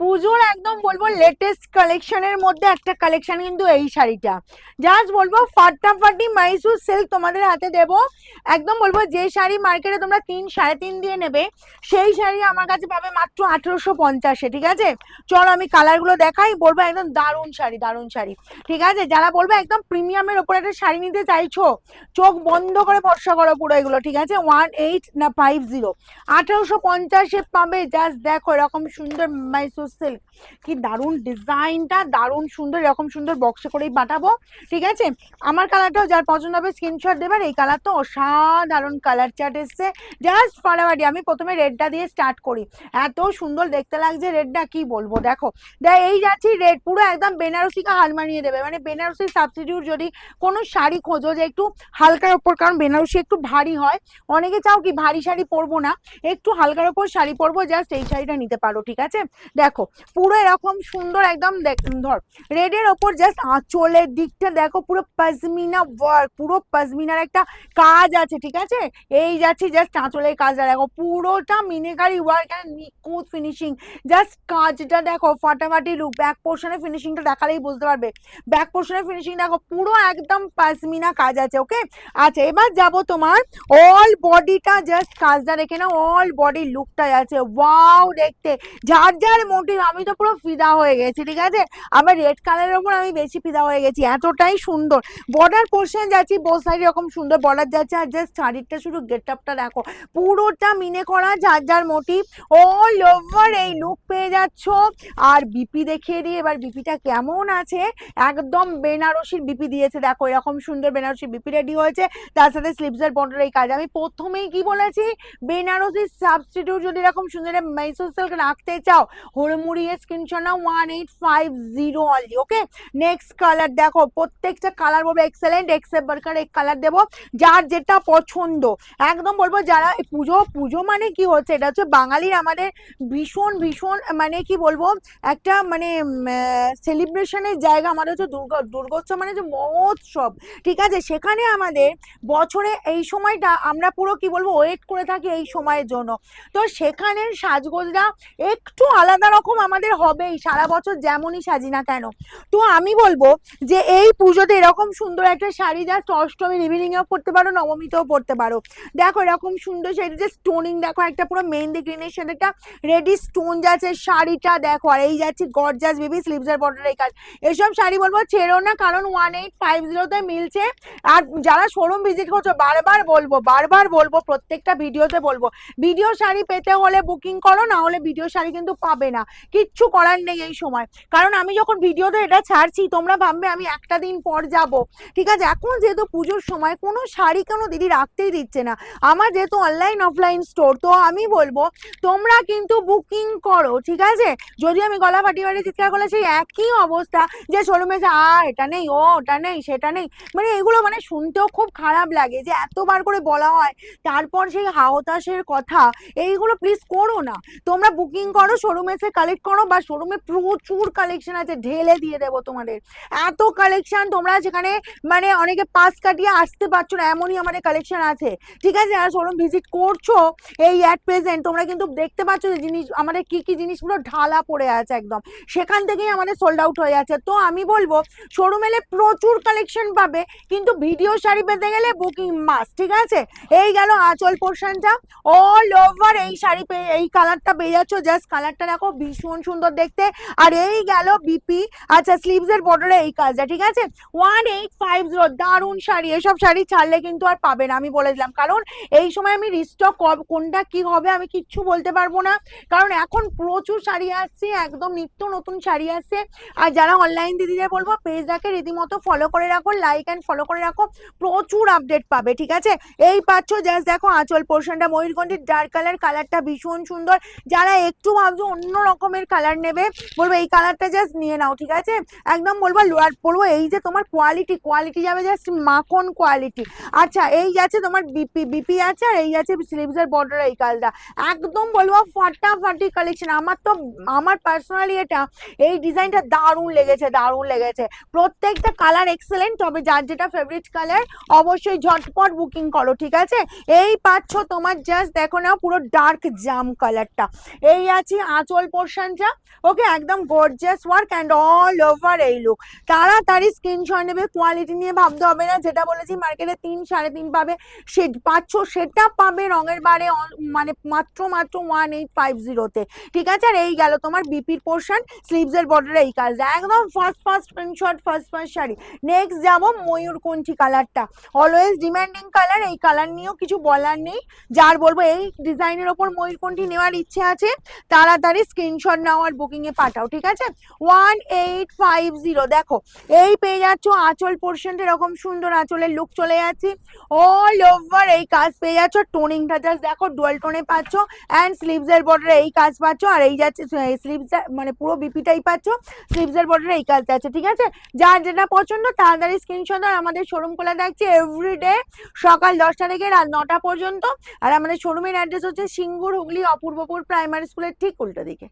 পুজোর একদম বলব লেটেস্ট কালেকশনের মধ্যে একটা কালেকশন কিন্তু এই শাড়িটা। জাস্ট বলব ফাটাফাটি মাইসুর সিল্ক তোমাদের হাতে দেব। একদম বলব যে শাড়ি মার্কেটে তোমরা তিন, সাড়ে তিন দিয়ে নেবে, সেই শাড়ি আমার কাছে পাবে মাত্র আঠেরোশো পঞ্চাশে ঠিক আছে? চলো আমি কালারগুলো দেখাই, বলব একদম দারুণ শাড়ি দারুণ শাড়ি, ঠিক আছে? যারা বলব একদম প্রিমিয়ামের ওপরে একটা শাড়ি নিতে চাইছো, চোখ বন্ধ করে ভরসা করো পুরো এগুলো, ঠিক আছে? ওয়ান এইট না ফাইভ জিরো আঠেরোশো পঞ্চাশে পাবে জাস্ট দেখো এরকম সুন্দর মাইসুর সিল্ক কি দারুণ ডিজাইনটা, দারুণ সুন্দর, এরকম সুন্দর বক্সে করেই পাঠাবো ঠিক আছে? আমার কালারটাও যার পছন্দ হবে স্ক্রিনশট দেবার, এই কালার তো অসাধারণ কালার চার্ট এসছে। জাস্ট ফাটাফাটি, আমি প্রথমে রেডটা দিয়ে স্টার্ট করি। এত সুন্দর দেখতে লাগছে রেডটা কি বলব? দেখো দেখ এই যাচ্ছি রেড পুরো একদম বেনারসিকে হাল মানিয়ে দেবে। মানে বেনারসি সাবস্টিটিউট যদি কোনো শাড়ি খোঁজো যে একটু হালকার ওপর, কারণ বেনারসি একটু ভারী হয়, অনেকে চাও কি ভারী শাড়ি পরবো না, একটু হালকার ওপর শাড়ি পরবো জাস্ট এই শাড়িটা নিতে পারো, ঠিক আছে? দেখো পুরো এরকম সুন্দর একদম দেখ ধর রেডের ওপর জাস্ট আঁচলের দিকটা দেখো, পুরো পাজমিনা ওয়ার্ক পুরো পাজমিনার একটা কাজ আছে, ঠিক আছে? এই যাচ্ছি জাস্ট আঁচলের কাজটা দেখো, পুরোটা মিনেকারি ওয়ার্ক অ্যান্ড নিখুঁত ফিনিশিং জাস্ট কাজটা দেখো, ফাটাফাটি লুক ব্যাক পোর্শনে ফিনিশিংটা দেখালেই বুঝতে পারবে। ব্যাক পোর্শনের ফিনিশিং দেখো, পুরো একদম পাজমিনা কাজ আছে ওকে আচ্ছা এবার যাব তোমার অল বডিটা জাস্ট কাজটা দেখে না অল বডি লুকটা আছে। ওয়াও দেখতে। যার যার মোটিভ আমি তো পুরো ফিদা হয়ে গেছি, ঠিক আছে? আমার রেড কালারের ওপর আমি বেশি ফিদা হয়ে গেছি, এতটাই সুন্দর। বর্ডার পোর্শন যাচ্ছি বোথ সাইড এরকম সুন্দর বর্ডার যাচ্ছে, আর জাস্ট শাড়িটা শুধু গেট আপটা দেখো, পুরোটা মিনে করা, যার যার মোটিভ অল ওভার এই লুক পেয়ে যাচ্ছ। আর বিপি দেখিয়ে দিয়ে এবার বিপিটা কেমন আছে? একদম বেনারসির বিপি দিয়েছে, দেখো, এরকম সুন্দর বেনারসির বিপি রেডি হয়েছে। তার সাথে স্লিপসের বর্ডার এই কাজ। আমি প্রথমেই কি বলেছি? বেনারসির সাবস্টিটিউট যদি এরকম সুন্দর মাইসোর সিল্ক রাখতে চাও হুড়মুড়িয়ে স্ক্রিনশট নাও one eight five zero only okay next colour দেখো, প্রত্যেকটা কালার বলব এক্সেলেন্ট এক্সেপ্ট বার্কার এক কালার দেবো, যার যেটা পছন্দ। একদম বলব যারা পুজো পুজো মানে কি হচ্ছে? এটা হচ্ছে বাঙালির আমাদের ভীষণ ভীষণ মানে কি বলব? একটা মানে সেলিব্রেশনের জায়গা, আমাদের হচ্ছে দুর্গা, দুর্গোৎসব মানে যে মহোৎসব, ঠিক আছে? সেখানে আমাদের বছরে এই সময়টা আমরা পুরো কি বলব ওয়েট করে থাকি এই সময়ের জন্য। তো সেখানের সাজগোজরা একটু আলাদা রকম আমাদের হবেই, সারা বছর যেমনই সাজি না কেন। তো আমি বলব যে এই পুজোতে এরকম সুন্দর একটা শাড়ি জাস্ট অষ্টমীর ইভিনিংয়েও পরতে পারো, নবমীতেও পরতে পারো। দেখো এরকম সুন্দর শাড়ি, যে স্টোনিং দেখো, একটা পুরো মেহেন্দি গ্রিনের সাথে একটা রেডি স্টোন যাচ্ছে শাড়িটা দেখো। আর এই যাচ্ছে গরজাস বেবি স্লিভসের বর্ডার এই কাজ। এসব শাড়ি বলব ছেড়ো না, কারণ ওয়ান এইট ফাইভ জিরোতে মিলছে। আর যারা শোরুম ভিজিট করছ, বারবার বলব বারবার বলব, প্রত্যেকটা ভিডিওতে বলব ভিডিও শাড়ি পেতে হলে বুকিং করো, না হলে ভিডিও শাড়ি কিন্তু পাবে না। কিচ্ছু করার নেই এই সময়। কারণ আমি যখন ভিডিওতে এটা ছাড়ছি, তোমরা ভাববে আমি একটা দিন পর যাব। ঠিক আছে? এখন যেহেতু পুজোর সময়, কোনো শাড়ি কোনো দিদি রাখতেই দিচ্ছে না? আমার যেহেতু অনলাইন অফলাইন স্টোর তো আমি বলব, তোমরা কিন্তু বুকিং করো, ঠিক আছে? যদি আমি গলা ফাটিয়ে ফাটিয়ে চিৎকার করলে সেই একই অবস্থা যে শোরুমে যে, আ, এটা নেই, ও, ওটা নেই, সেটা নেই। মানে এগুলো মানে শুনতেও খুব খারাপ লাগে যে এতবার করে বলা হয়, তারপর সেই হাওতাসের কথা, এইগুলো প্লিজ করো না। তোমরা বুকিং করো শোরুমে এসে কালেক্ট করো বা শোরুমে প্রচুর কালেকশন আছে, ঢেলে দিয়ে দেবো তোমাদের। এত কালেকশন তোমরা যেখানে মানে অনেকে পাস কাটিয়ে আসতে পারছ না, এমনই আমাদের কালেকশন আছে। ঠিক আছে? যারা শোরুম ভিজিট করছ, এই অ্যাট প্রেজেন্ট তোমরা কিন্তু দেখতে পাচ্ছ যে জিনিস, আমাদের কি কি জিনিসগুলো ঢালা পড়ে আছে একদম। সেখান থেকেই আমাদের সোল্ড আউট হয়ে যাচ্ছে। তো আমি বলব শোরুম এলে প্রচুর কালেকশন পাবে, কিন্তু ভিডিও শাড়ি পেতে গেলে বুকিং মাস ঠিক আছে? এই গেল আঁচল পোর্শনটা অল ওভার এই শাড়ি পেয়ে এই কালারটা পেয়ে যাচ্ছ। জাস্ট কালারটা দেখো ভীষণ সুন্দর দেখতে। আর এই গেল বিপি আচ্ছা স্লিভসের বর্ডারে এই কাজটা, ঠিক আছে? ওয়ান এইট ফাইভ জিরো দারুণ শাড়ি। এসব শাড়ি ছাড়লে কিন্তু আর পাবে না, আমি বলে দিলাম। কারণ এই সময় আমি রিস্টক কোনটা কি হবে আমি কিচ্ছু বলতে পারব না। কারণ এখন প্রচুর শাড়ি আসছে, একদম নিত্য নতুন শাড়ি আসছে। আর যারা অনলাইন দিদিদের বলব, পেজটাকে রীতিমতো ফলো করে রাখো লাইক অ্যান্ড ফলো করে রাখো, প্রচুর আপডেট পাবে, ঠিক আছে? এই পাচ্ছ জাস্ট দেখো আঁচল পোর্শনটা ময়ূরকণ্ঠের ডার্ক কালার কালারটা ভীষণ সুন্দর। যারা একটু ভাবছ অন্য রকমের কালার নেবে। বলব, এই কালারটা জাস্ট নিয়ে নাও, ঠিক আছে? একদম বলব লোয়ার বলব, এই যে তোমার কোয়ালিটি কোয়ালিটি যাবে জাস্ট মাখন কোয়ালিটি আচ্ছা এই আছে তোমার বিপি বিপি আছে আর এই যাচ্ছে স্লিভসের বর্ডার এই কালটা একদম বলব, ফাটাফাটি কালেকশন আমার তো, আমার পার্সোনালি এটা, এই ডিজাইনটা দারুণ লেগেছে দারুণ লেগেছে। প্রত্যেকটা কালার এক্সেলেন্ট তবে যার যেটা ফেভারিট কালার অবশ্যই ঝটপট বুকিং করো, ঠিক আছে? এই পাচ্ছ তোমার জাস্ট দেখো না পুরো ডার্ক জাম কালারটা এই আছে আঁচল পোর্শন পোর্শনটা ওকে একদম gorgeous work and all over এই লুক তাড়াতাড়ি স্ক্রিনশট নেবে কোয়ালিটি নিয়ে ভাবতে হবে না, যেটা বলেছি মার্কেটে তিন, সাড়ে তিন পাবে সে পাচ্ছ, সেটা পাবে রঙের বারে মানে মাত্র মাত্র ওয়ান এইট ফাইভ জিরোতে ঠিক আছে? আর এই গেল তোমার বিপির পোর্শন স্লিভসের বর্ডারে এই কাজ একদম first first screenshot first first sari. Next যাব ময়ূরকণ্ঠী কালারটা অলওয়েজ ডিমান্ডিং কালার এই কালার নিয়েও কিছু বলার নেই। যার বলব, এই ডিজাইনের ওপর ময়ূরকণ্ঠী নেওয়ার ইচ্ছে আছে। তাড়াতাড়ি স্ক্রিনশট নাও আর বুকিং এ পাঠাও, ঠিক আছে? ওয়ান এইট ফাইভ জিরো দেখো, এই পেয়ে যাচ্ছ আঁচল পোর্শনটা এরকম সুন্দর আঁচলের লুক চলে যাচ্ছে। অল ওভার এই কাজ পেয়ে যাচ্ছ টোনিংটা জাস্ট দেখো ডুয়াল টোনে পাচ্ছ অ্যান্ড স্লিভসের বর্ডারে এই কাজ পাচ্ছ, আর এই যাচ্ছে স্লিভস মানে পুরো বিপিটাই পাচ্ছ স্লিভসের বর্ডারে এই কাজ যাচ্ছে ঠিক আছে? যার যেটা পছন্দ, তাড়াতাড়ি স্ক্রিনশট আর আমাদের শোরুম খোলা থাকছে এভরিডে সকাল দশটা থেকে রাত নটা পর্যন্ত, আর আমাদের শোরুমের অ্যাড্রেস হচ্ছে সিঙ্গুর হুগলি, অপূর্বপুর প্রাইমারি স্কুলের ঠিক উল্টো দিকে।